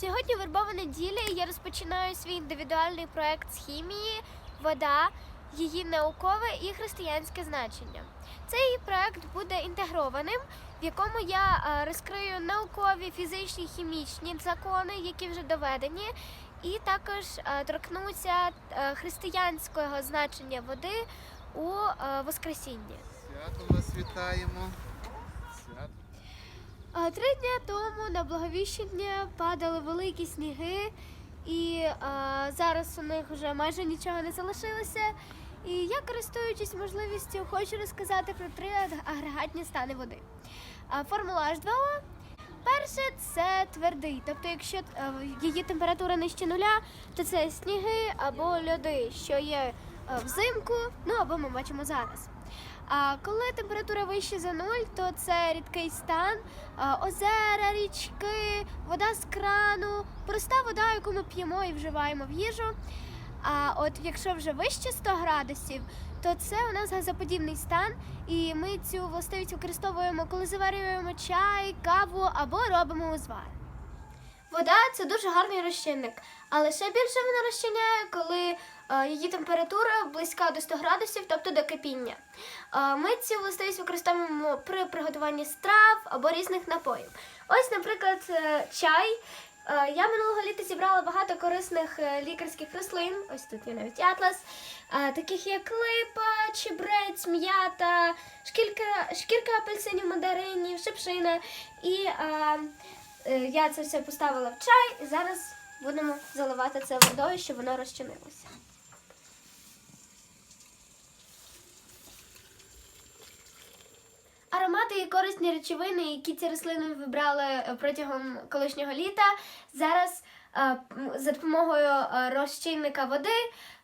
Сьогодні вербова неділя, і я розпочинаю свій індивідуальний проект з хімії Вода, її наукове і християнське значення. Цей проект буде інтегрованим, в якому я е, розкрию наукові, фізичні, хімічні закони, які вже доведені, і також е, торкнуся е, християнського значення води у Воскресінні. Свято вас вітаємо. Свято. Три дні тому на Благовіщення падали великі сніги, і а, зараз у них вже майже нічого не залишилося. І я, користуючись можливістю, хочу розказати про три агрегатні стани води. Формула H2O. Перше це твердий, тобто, якщо е, її температура нижче нуля, то це сніги або льоди, що є е, взимку, ну або ми бачимо зараз. А коли температура вища за нуль, то це рідкий стан, озера, річки, вода з крану, проста вода, яку ми п'ємо і вживаємо в їжу. А от якщо вже вище 100 градусів, то це у нас газоподібний стан, і ми цю властивість використовуємо, коли заварюємо чай, каву або робимо узвар. Вода це дуже гарний розчинник, але ще більше вона розчиняє, коли її температура близька до 100 градусів, тобто до кипіння. Е, Ми цю властивість використовуємо при приготуванні страв або різних напоїв. Ось, наприклад, е, чай. Е, Я минулого літа зібрала багато корисних е, лікарських рослин. Ось тут є навіть атлас, е, таких як липа, чебрець, м'ята, шкірка, шкірка апельсинів, мандаринів, шипшина. І е, е, я це все поставила в чай, і зараз будемо заливати це водою, щоб воно розчинилося. Аромати і корисні речовини, які ці рослини вибрали е, протягом колишнього літа, зараз е, за допомогою е, розчинника води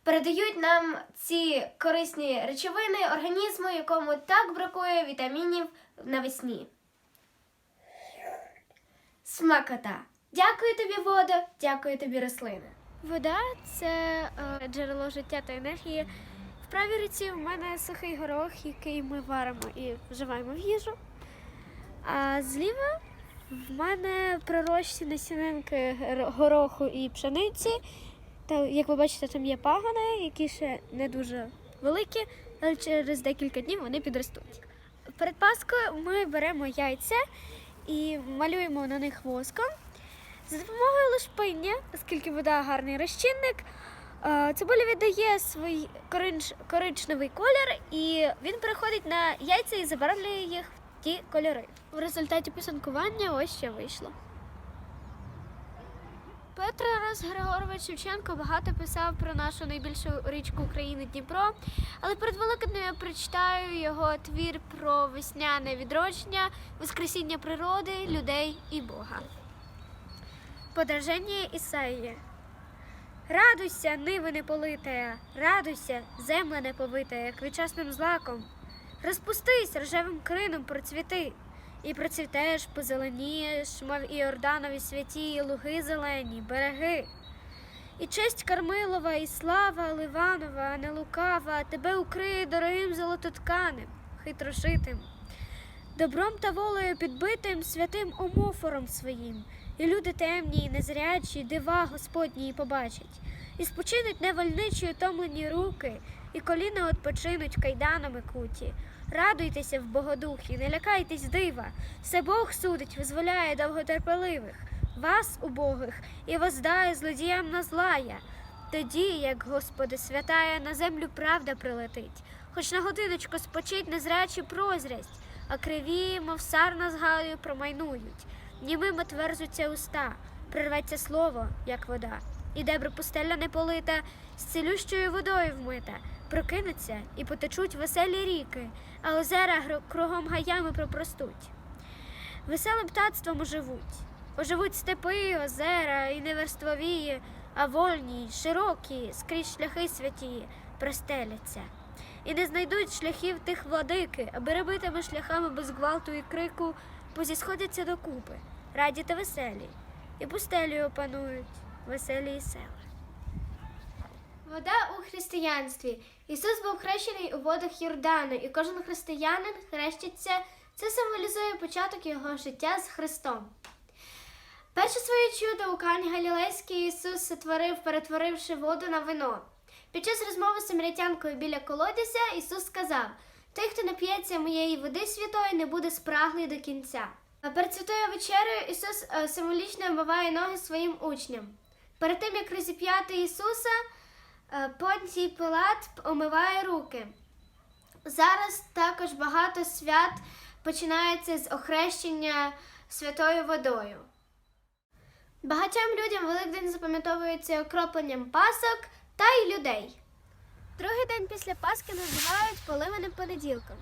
передають нам ці корисні речовини організму, якому так бракує вітамінів навесні. Смакота. Дякую тобі, вода, дякую тобі, рослини. Вода це джерело життя та енергії. Правій руці в мене сухий горох, який ми варимо і вживаємо в їжу. А зліва в мене пророщені насінинки гороху і пшениці. Та, як ви бачите, там є пагони, які ще не дуже великі, але через декілька днів вони підростуть. Перед Паскою ми беремо яйця і малюємо на них воском. За допомогою лушпиння, оскільки вода гарний розчинник, цибуля віддає свій коринч, коричневий колір, і він переходить на яйця і забарвлює їх в ті кольори. В результаті писанкування ось що вийшло. Петро Тарас Григорович Шевченко багато писав про нашу найбільшу річку України Дніпро, але перед Великоднем я прочитаю його твір про весняне відродження, воскресіння природи, людей і Бога. Подраження Ісаїї. Радуйся, ниви не политая, радуйся, земля не повитая, квітчасним злаком. Розпустись, рожевим крином процвіти, і процвітаєш, позеленієш, мов і Орданові святі, і луги зелені, береги. І честь Кармилова, і слава Ливанова, а не лукава, тебе укриє дорогим золототканим, хитрошитим. Добром та волею підбитим святим омофором своїм, і люди темні, і незрячі, дива Господні побачать, і спочинуть невольничі утомлені руки, і коліна odpoczинуть кайданами куті. Радуйтеся в Богодухі, не лякайтесь дива, все Бог судить, визволяє довготерпеливих, вас, убогих, і воздає злодіям на злая. Тоді, як Господи святая, на землю правда прилетить, хоч на годиночку спочить незрячі прозрясть, а криві, мов сарна згадою, промайнують. Німими тверзуться уста, прорветься слово, як вода, і дебри пустеля не полита, з цілющою водою вмита, прокинуться і потечуть веселі ріки, а озера кругом гаями пропростуть. Веселим птацтвом оживуть, оживуть степи, озера і неверствовії, а вольні, широкі, скрізь шляхи святі простеляться. І не знайдуть шляхів тих владики, аби рабитими шляхами без гвалту і крику позісходяться докупи, раді та веселі, і пустелю опанують веселі і села. Вода у християнстві. Ісус був хрещений у водах Йордану, і кожен християнин хрещиться. Це символізує початок його життя з Христом. Перше своє чудо у Кані Галілейській Ісус сотворив, перетворивши воду на вино. Під час розмови з самарітянкою біля колодязя Ісус сказав: Той, хто нап'ється моєї води святої, не буде спраглий до кінця. Перед святою вечерею Ісус е, символічно омиває ноги своїм учням. Перед тим, як розіп'яти Ісуса, е, Понтій Пилат омиває руки. Зараз також багато свят починається з охрещення святою водою. Багатьом людям Великдень запам'ятовується окропленням пасок та й людей. Другий день після Пасхи називають поливаним понеділком.